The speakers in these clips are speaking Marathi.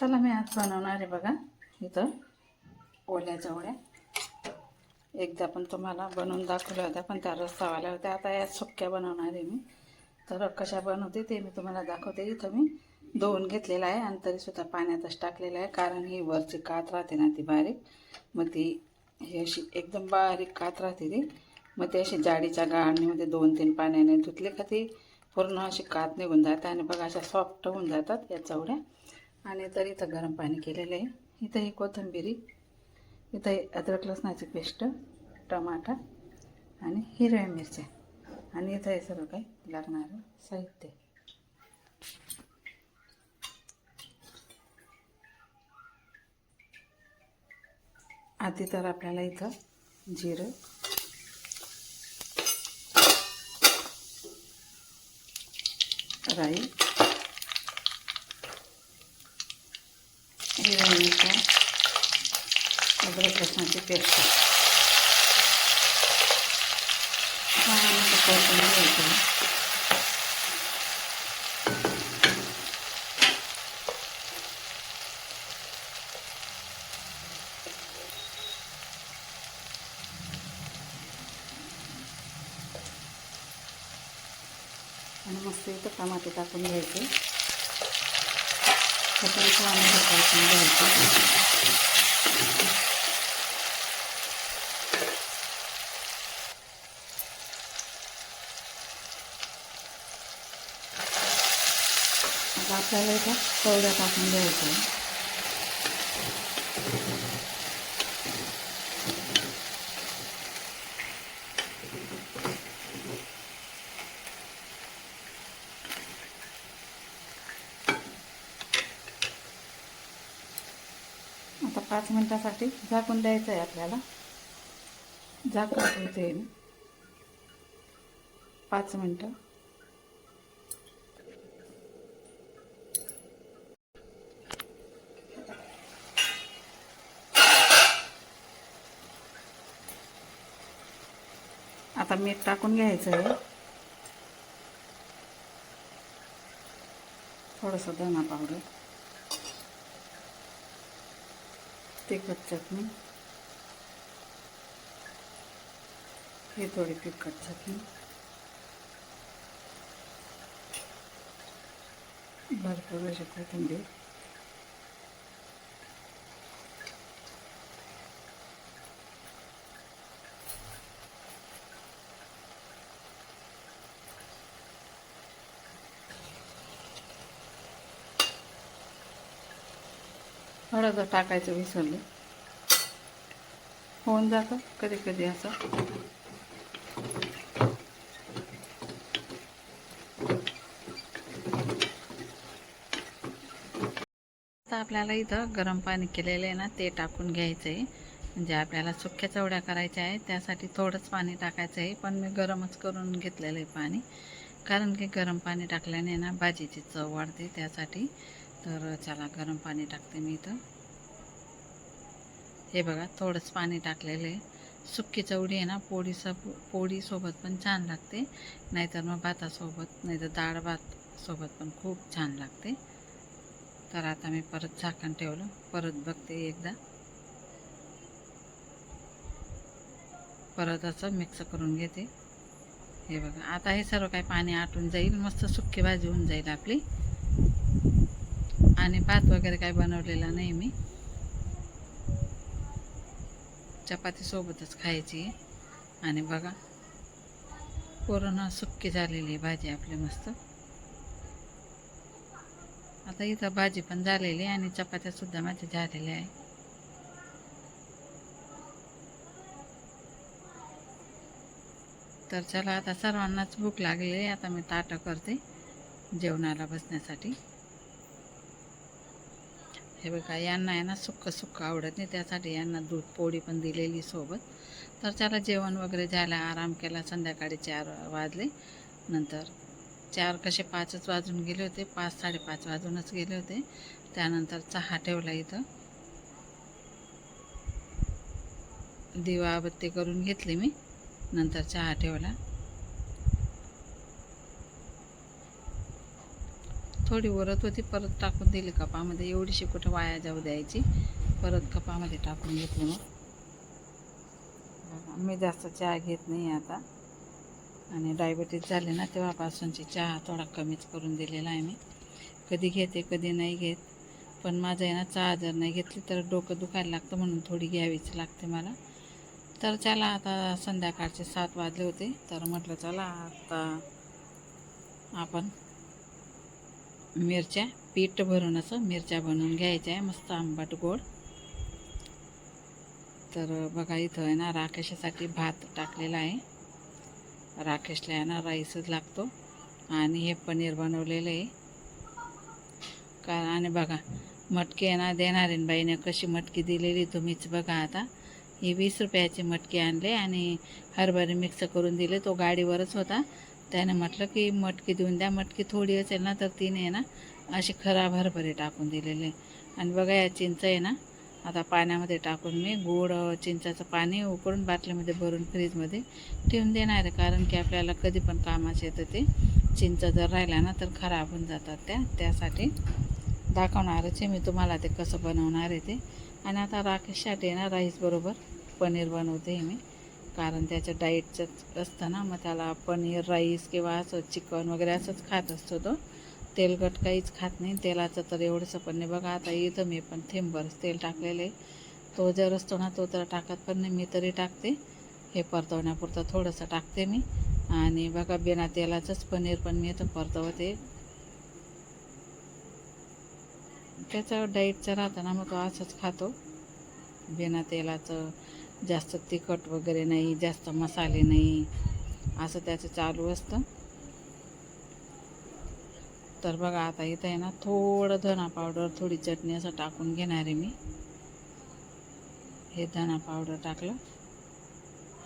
चला मी आज बनवणार आहे बघा इथं ओल्या जवळ्या एकदा पण तुम्हाला बनवून दाखवल्या होत्या पण त्या रस्तावाल्या होत्या. आता या सुक्या बनवणार आहे मी. तर कशा बनवते ते मी तुम्हाला दाखवते. इथं मी धुवून घेतलेलं आहे आणि तरीसुद्धा पाण्यातच टाकलेलं आहे कारण ही वरची कात राहते ना ती बारीक. मग ती ही अशी एकदम बारीक कात राहते ती. मग ती अशी जाडीच्या गाळणीमध्ये दोन तीन पाण्याने धुतले का ती पूर्ण अशी कात निघून जाते आणि बघा अशा सॉफ्ट होऊन जातात या चवड्या आणि तर इथं गरम पाणी केलेलं आहे. इथं ही कोथिंबिरी इथं अद्रक लसणाची पेस्ट टमाटा आणि हिरव्या मिरच्या. आणि इथं हे सर्व काही लागणारं साहित्य आधी तर आपल्याला इथं जिरं राई हिरव्या मिरच्या अद्रक लसणाची पेस्ट पाण्यामध्ये परतून घ्यायचं आणि मस्त इथं टमाटे टाकून घ्यायचे त्याच्यानंतर आम्ही टाकून घ्यायचं आता आपल्याला इथं कवड्या टाकून घ्यायचं आहे आता पाच मिनटासाठी झाकून द्यायचं आहे आपल्याला. झाकून ठेवते मी. पाच मिनटं. आता मीठ टाकून घ्यायचं आहे थोडंसं धना पावडर. तिखट चटणी हे थोडी तिखट चटणी भरपूर अशी कोथिंबीर. हळद टाकायचं विसरले. होऊन जातं कधी कधी असं. आता आपल्याला इथं गरम पाणी केलेलं आहे ना ते टाकून घ्यायचं आहे म्हणजे आपल्याला सुक्या चवड्या करायच्या आहे त्यासाठी थोडंच पाणी टाकायचं आहे पण मी गरमच करून घेतलेलं आहे पाणी. कारण की गरम पाणी टाकल्याने ना भाजीची चव वाढते त्यासाठी. तर चला गरम पाणी टाकते मी इथं. हे बघा थोडंच पाणी टाकलेलं आहे. सुक्की चवडी आहे ना पोळीचा पोळीसोबत पण छान लागते. नाहीतर मग भातासोबत नाहीतर डाळ भात सोबत पण खूप छान लागते. तर आता मी परत झाकण ठेवलं. परत बघते एकदा. परत असं मिक्स करून घेते. हे बघा आता हे सर्व काही पाणी आटून जाईल. मस्त सुक्की भाजी होऊन जाईल आपली. आणि भात वगैरे काही बनवलेला नाही मी. चपातीसोबतच खायची आहे. आणि बघा पूर्ण सुक्की झालेली आहे भाजी आपली मस्त. आता इथं भाजी पण झालेली आहे आणि चपात्या सुद्धा माझ्या झालेल्या आहे. तर चला आता सर्वांनाच भूक लागली आहे. आता मी ताटं करते जेवणाला बसण्यासाठी. हे बघा यांना आहे ना सुक्क सुक्क आवडत नाही त्यासाठी यांना दूध पोळी पण दिलेली सोबत. तर त्याला जेवण वगैरे झालं आराम केला संध्याकाळी चार वाजले. नंतर चार कसे पाचच वाजून गेले होते पाच साडेपाच वाजूनच गेले होते. त्यानंतर चहा ठेवला इथं. दिवाबत्ती करून घेतली मी. नंतर चहा ठेवला. थोडी उरत होती परत टाकून दिली कपामध्ये. एवढीशी कुठं वाया जाऊ द्यायची. परत कपामध्ये टाकून घेतली मग. मी जास्त चहा घेत नाही आता. आणि डायबिटीज झाले ना तेव्हापासूनची चहा थोडा कमीच करून दिलेला आहे मी. कधी घेते कधी नाही घेत. पण माझं आहे ना चहा जर नाही घेतली तर डोकं दुखायला लागतं म्हणून थोडी घ्यावीच लागते मला. तर चला आता संध्याकाळचे सात वाजले होते. तर म्हटलं चला आता आपण मिरच्या पीठ भरून असं मिरच्या बनवून घ्यायच्या आहे. मस्त आंबट गोड. तर बघा इथं आहे ना राकेशासाठी भात टाकलेला आहे. राकेशला आहे ना राईसच लागतो. आणि हे पनीर बनवलेलं आहे. का आणि बघा मटकी आहे ना देणारीन बाईने. कशी मटकी दिलेली तुम्हीच बघा आता. ही वीस रुपयाची मटकी आणले आणि हरभरे मिक्स करून दिले. तो गाडीवरच होता. त्याने म्हटलं की मटकी देऊन द्या. मटकी थोडी असेल ना तर तिने ना अशी खराब हरभरे टाकून दिलेले. आणि बघा या चिंच आहे ना आता पाण्यामध्ये टाकून मी गोड चिंचाचं पाणी उकळून बाटलीमध्ये भरून फ्रीजमध्ये ठेवून देणार आहे. कारण की आपल्याला कधी पण कामाचे येतं ते चिंच जर राहिला ना तर खराब होऊन जातात त्या. त्यासाठी दाखवणारच आहे. मी तुम्हाला ते कसं बनवणार आहे ते. आणि आता राकेशसाठी ना राईसबरोबर पनीर बनवते मी. कारण त्याचं डाईटचंच असतं ना मग त्याला पनीर राईस किंवा असं चिकन वगैरे असंच खात असतो तो. तेलकट काहीच खात नाही. तेलाचं तर एवढंसं पण नाही. बघा आता इथं मी पण थेंबरच तेल टाकलेलं आहे. तो जर असतो ना तो तर टाकत पण नाही. मी तरी टाकते. हे परतवण्यापुरतं थोडंसं टाकते मी. आणि बघा बिना तेलाचंच पनीर पण मी इथं परतवते. त्याचं डाईटचं राहतं ना मग तो असंच खातो. बिना तेलाचं. जास्त तिखट वगैरे नाही जास्त मसाले नाही असं त्याचं चालू असतं. तर बघा आता इथं आहे ना थोडं धना पावडर थोडी चटणी असं टाकून घेणार आहे मी. हे धना पावडर टाकलं.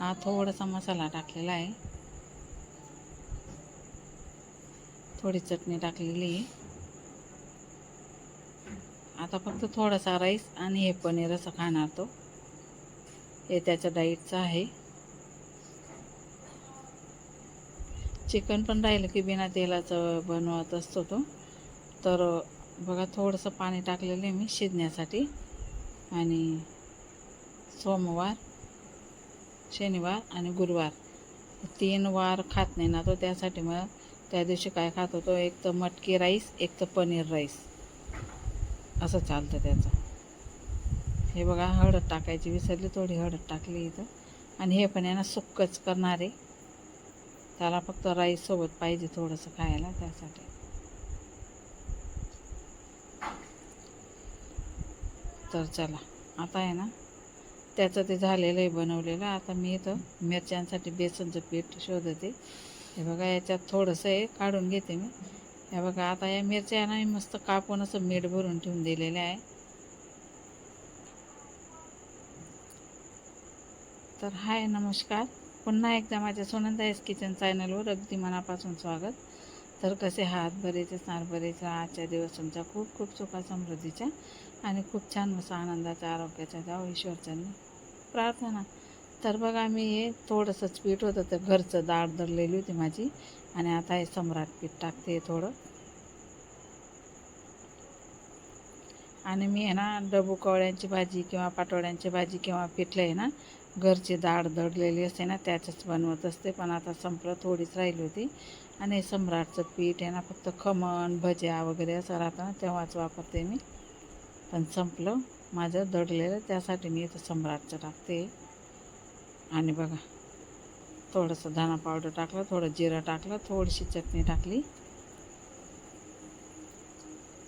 हा थोडासा मसाला टाकलेला आहे. थोडी चटणी टाकलेली आहे. आता फक्त थोडासा राईस आणि हे पनीर असं खाणार तो. हे त्याच्या डाईटचं आहे. चिकन पण राहिलं की बिना तेलाचं बनवत असतो तो. तर बघा थोडंसं पाणी टाकलेलं आहे मी शिजण्यासाठी. आणि सोमवार शनिवार आणि गुरुवार. तीन वार खात नाही ना तो त्यासाठी मग त्या दिवशी काय खात होतो एक तर मटकी राईस एक तर पनीर राईस. असं चालतं त्याचं. हे बघा हळद टाकायची विसरली थोडी हळद टाकली इथं. आणि हे पण आहे ना सुक्कच करणार आहे. त्याला फक्त राईस सोबत पाहिजे थोडंसं खायला त्यासाठी. तर चला आता आहे ना त्याचं ते झालेलं आहे बनवलेलं. आता मी इथं मिरच्यांसाठी बेसनचं पीठ शोधते. हे बघा याच्यात थोडंसं आहे काढून घेते मी. हे बघा आता या मिरच्या ना मी मस्त कापून असं मीठ भरून ठेवून दिलेलं आहे. तर हाय नमस्कार. पुन्हा एकदा माझ्या सुनंदा एस किचन चॅनलवर अगदी मनापासून स्वागत. तर कसे हात बरेच स्नार बरेच आजच्या दिवस तुमचा खूप खूप सुखा समृद्धीच्या आणि खूप छान मसा आनंदाचा आरोग्याच्या जाव ईश्वरचंद प्रार्थना. तर बघा मी हे थोडंसंच पीठ होतं तर घरचं डाळ दळलेली होती माझी आणि आता हे सम्राट पीठ टाकते थोडं. आणि मी आहे ना डबू कवळ्यांची भाजी किंवा पाटोळ्यांची भाजी किंवा पिठलं आहे ना घरची डाळ दडलेली असते ना त्याचंच बनवत असते. पण आता संपलं थोडीच राहिली होती. आणि सम्राटचं पीठ आहे ना फक्त खमण भज्या वगैरे असं राहतं ना तेव्हाच वापरते मी. पण संपलं. माझं दडलेलं त्यासाठी मी इथं सम्राटचं टाकते. आणि बघा थोडंसं धना पावडर टाकलं थोडं जिरं टाकलं थोडीशी चटणी टाकली.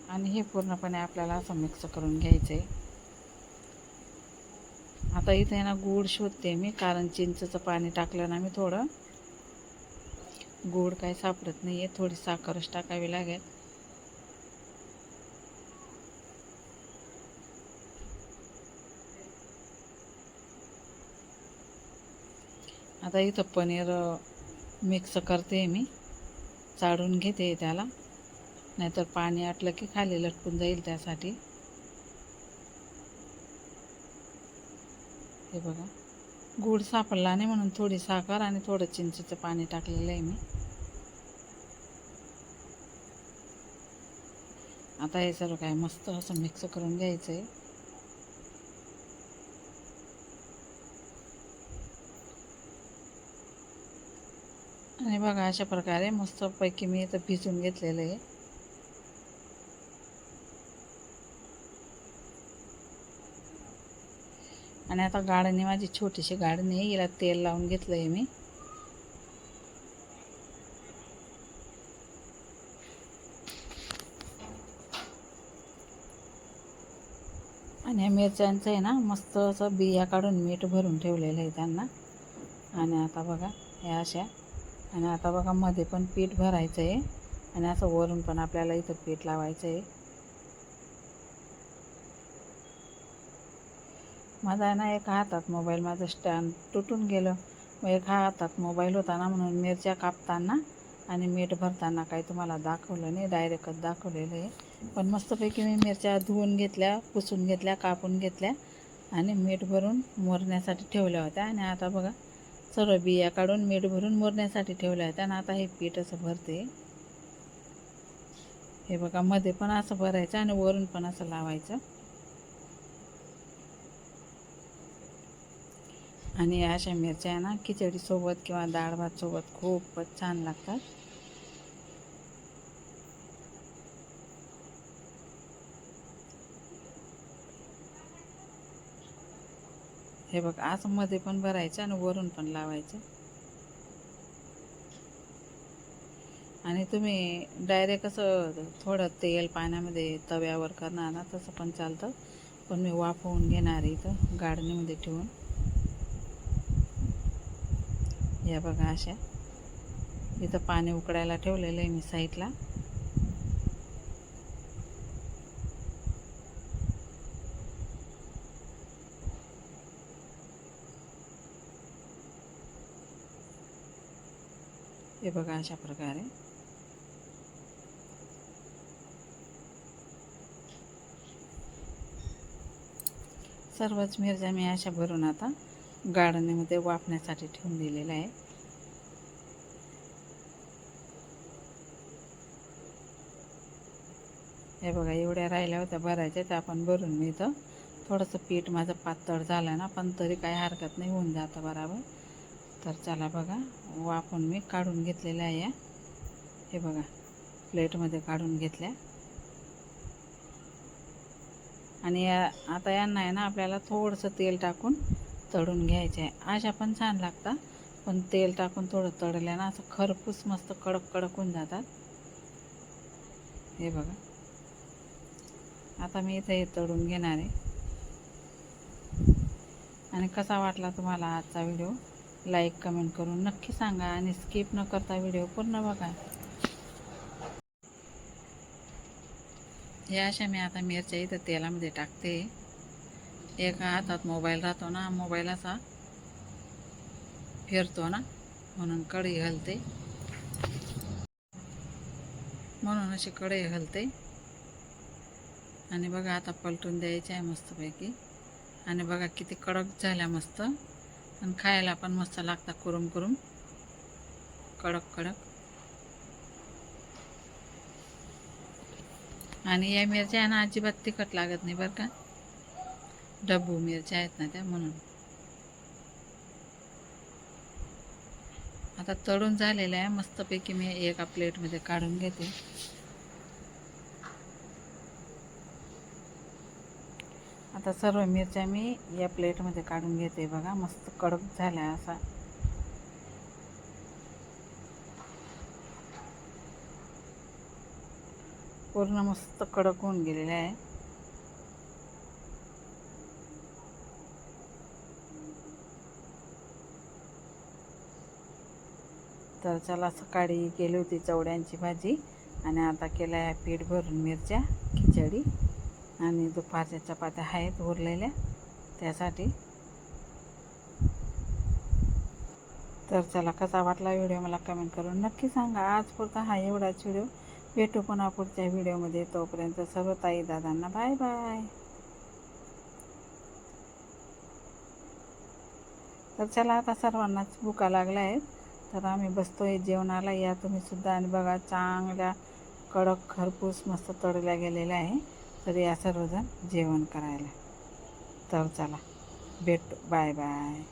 आणि हे पूर्णपणे आपल्याला असं मिक्स करून घ्यायचं आहे आता इथे ना गूळ शोधते मी कारण चिंचचं पाणी टाकलं ना मी थोडं. गूळ काही सापडत नाही आहे थोडी साखरच टाकावी लागेल. आता इथं पनीर मिक्स करते मी. चाळून घेते त्याला. नाहीतर पाणी आटलं की खाली लटकून जाईल त्यासाठी. हे बघा. गूळ सापडला नाही म्हणून थोडी साखर आणि थोडं चिंचेचं पाणी टाकलेलं आहे मी. आता हे सर्व काय मस्त असं मिक्स करून घ्यायचं आहे आणि बघा अशा प्रकारे मस्तपैकी मी इथं भिजून घेतलेलं आहे. आणि आता गाडणी माझी छोटीशी गाडणी आहे हिला तेल लावून घेतलं आहे मी. आणि या मिरच्यांचं आहे ना मस्त असं बिया काढून मीठ भरून ठेवलेलं आहे त्यांना. आणि आता बघा ह्या अशा. आणि आता बघा मध्ये पण पीठ भरायचं आहे. आणि असं वरून पण आपल्याला इथं पीठ लावायचं आहे. माझा आहे ना एका हातात मोबाईल माझं स्टँड तुटून गेलं. मग एका हातात मोबाईल होता ना म्हणून मिरच्या कापताना आणि मीठ भरताना काही तुम्हाला दाखवलं नाही डायरेक्टच दाखवलेलं आहे. पण मस्तपैकी मी मिरच्या धुवून घेतल्या पुसून घेतल्या कापून घेतल्या आणि मीठ भरून मोरण्यासाठी ठेवल्या होत्या. आणि आता बघा सर्व बिया काढून मीठ भरून मोरण्यासाठी ठेवल्या होत्या. आणि आता हे पीठ असं भरते हे बघा मध्ये पण असं भरायचं आणि वरून पण असं लावायचं. आणि अशा मिरच्या आहे ना खिचडीसोबत किंवा डाळ भातसोबत खूपच छान लागतात. हे बघ असं मध्ये पण भरायचं आणि वरून पण लावायचं. आणि तुम्ही डायरेक्ट असं थोडं तेल पाण्यामध्ये तव्यावर करणार ना तसं पण चालतं. पण मी वाफवून घेणार इथं गाडणीमध्ये ठेवून. या बघा अशा. इथं पाणी उकडायला ठेवलेलं आहे मी साईडला. हे बघा अशा प्रकारे. सर्वच मिरच्या मी अशा भरून आता गार्डनीमध्ये वापण्यासाठी ठेवून दिलेलं आहे. हे बघा एवढ्या राहिल्या होत्या भरायच्या त्या आपण भरून मी इथं. थोडंसं पीठ माझं पातळ झालं ना पण तरी काही हरकत नाही होऊन जातं बराबर. तर चला बघा वाफून मी काढून घेतलेल्या आहे या. हे बघा प्लेटमध्ये काढून घेतल्या. आणि या आता यांना आहे ना आपल्याला थोडंसं तेल टाकून तळून घ्यायचे. आहे अशा पण छान लागतात पण तेल टाकून थोडं तळल्या ना असं खरपूस मस्त कडक कडक होऊन जातात. हे बघा. आता मी इथं हे तळून घेणार आहे. आणि कसा वाटला तुम्हाला आजचा व्हिडिओ? लाईक कमेंट करून नक्की सांगा आणि स्किप न करता व्हिडिओ पूर्ण बघा. हे अशा मी आता मिरच्या इथं तेलामध्ये टाकते. एका हातात मोबाईल राहतो ना मोबाईल असा फिरतो ना म्हणून कढई घालते. म्हणून अशी कढई घालते. आणि बघा आता पलटून द्यायचे आहे मस्तपैकी. आणि बघा किती कडक झाल्या मस्त. आणि खायला पण मस्त लागतात कुरुम कुरुम. कडक कडक. आणि या मिरच्या आहे ना अजिबात तिखट लागत नाही बरं का. डब्बू मिरच्या आहेत ना त्या म्हणून. आता तळून झालेलं आहे. मस्तपैकी मी एका प्लेटमध्ये काढून घेते. आता सर्व मिरच्या मी या प्लेटमध्ये काढून घेते बघा. मस्त कडक झाल्या असा. पूर्ण मस्त कडक होऊन गेलेला आहे. तर चला सकाळी केली होती चवड्यांची भाजी आणि आता केला आहे पीठ भरून मिरच्या खिचडी आणि दुपारच्या चपात्या आहेत उरलेल्या त्यासाठी. तर चला कसा वाटला व्हिडिओ मला कमेंट करून नक्की सांगा. आज पुरता हा एवढाच व्हिडिओ. भेटू पुन्हा पुढच्या व्हिडिओमध्ये. तोपर्यंत सर्व ताई दादांना बाय बाय. तर चला आता सर्वांनाच भुका लागल्या आहेत. तर आम्ही बसतोय जेवणाला. या तुम्ही सुद्धा आणि बघा चांगल्या कडक खरपूस मस्त तळल्या गेलेल्या आहे. तर या सर्वजण जेवण करायला. तर चला भेट. Bye bye.